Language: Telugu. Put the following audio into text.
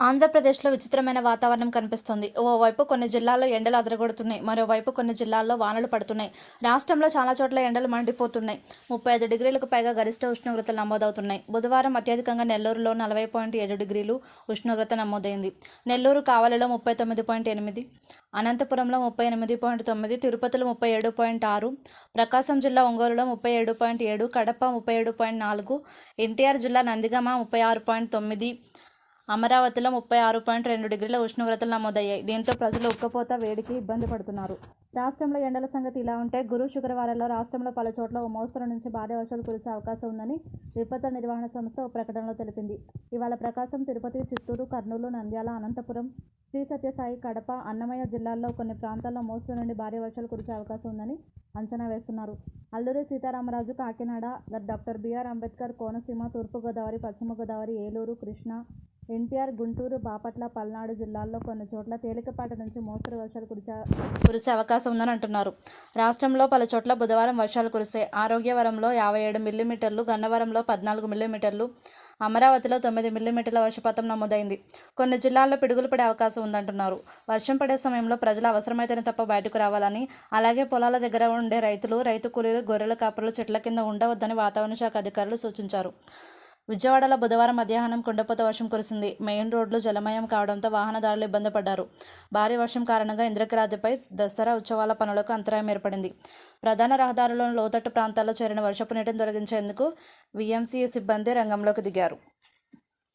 ఆంధ్రప్రదేశ్లో విచిత్రమైన వాతావరణం కనిపిస్తుంది. ఓవైపు కొన్ని జిల్లాల్లో ఎండలు అదరగొడుతున్నాయి. మరోవైపు కొన్ని జిల్లాల్లో వానలు పడుతున్నాయి. రాష్ట్రంలో చాలా చోట్ల ఎండలు మండిపోతున్నాయి. ముప్పై ఐదు డిగ్రీలకు పైగా గరిష్ట ఉష్ణోగ్రతలు నమోదవుతున్నాయి. బుధవారం అత్యధికంగా నెల్లూరులో నలభై పాయింట్ ఏడు డిగ్రీలు ఉష్ణోగ్రత నమోదైంది. నెల్లూరు కావలిలో ముప్పై తొమ్మిది పాయింట్ ఎనిమిది అనంతపురంలో ముప్పై ఎనిమిది పాయింట్ తొమ్మిది తిరుపతిలో ముప్పై ఏడు పాయింట్ ఆరు ప్రకాశం జిల్లా ఒంగోలులో ముప్పై ఏడు పాయింట్ ఏడు కడప ముప్పై ఏడు పాయింట్ నాలుగు ఎన్టీఆర్ జిల్లా నందిగామ ముప్పై ఆరు పాయింట్ తొమ్మిది అమరావతిలో ముప్పై ఆరు పాయింట్ రెండు డిగ్రీల ఉష్ణోగ్రతలు నమోదయ్యాయి. దీంతో ప్రజలు ఉక్కపోత వేడికి ఇబ్బంది పడుతున్నారు. రాష్ట్రంలో ఎండల సంగతి ఇలా ఉంటే గురు శుక్రవారంలో రాష్ట్రంలో పలు చోట్ల ఓ మోస్తరు నుంచి భారీ వర్షాలు కురిసే అవకాశం ఉందని విపత్తుల నిర్వహణ సంస్థ ఓ ప్రకటనలో తెలిపింది. ఇవాళ ప్రకాశం తిరుపతి చిత్తూరు కర్నూలు నంద్యాల అనంతపురం శ్రీ సత్యసాయి కడప అన్నమయ్య జిల్లాల్లో కొన్ని ప్రాంతాల్లో మోస్తరు నుండి భారీ వర్షాలు కురిసే అవకాశం ఉందని అంచనా వేస్తున్నారు. అల్లూరి సీతారామరాజు కాకినాడ డాక్టర్ బిఆర్ అంబేద్కర్ కోనసీమ తూర్పుగోదావరి పశ్చిమ గోదావరి ఏలూరు కృష్ణా ఎన్టీఆర్ గుంటూరు బాపట్ల పల్నాడు జిల్లాల్లో కొన్ని చోట్ల తేలికపాటి నుంచి మోస్తరు వర్షాలు కురిసే కురిసే అవకాశం ఉందని అంటున్నారు. రాష్ట్రంలో పలు చోట్ల బుధవారం వర్షాలు కురిసే ఆరోగ్యవరంలో యాభై ఏడు మిల్లీమీటర్లు గన్నవరంలో పద్నాలుగు మిల్లీమీటర్లు అమరావతిలో తొమ్మిది మిల్లీమీటర్ల వర్షపాతం నమోదైంది. కొన్ని జిల్లాల్లో పిడుగులు పడే అవకాశం ఉందంటున్నారు. వర్షం పడే సమయంలో ప్రజలు అవసరమైతేనే తప్ప బయటకు రావాలని అలాగే పొలాల దగ్గర ఉండే రైతులు రైతు కూలీలు గొర్రెల కాపరులు చెట్ల కింద ఉండవద్దని వాతావరణ శాఖ అధికారులు సూచించారు. విజయవాడలో బుధవారం మధ్యాహ్నం కుండపోత వర్షం కురిసింది. మెయిన్ రోడ్లు జలమయం కావడంతో వాహనదారులు ఇబ్బంది పడ్డారు. భారీ వర్షం కారణంగా ఇంద్రకరాతిపై దసరా ఉత్సవాల పనులకు అంతరాయం ఏర్పడింది. ప్రధాన రహదారులను లోతట్టు ప్రాంతాల్లో చేరిన వర్షపు నీటిని తొలగించేందుకు విఎంసీ సిబ్బంది రంగంలోకి దిగారు.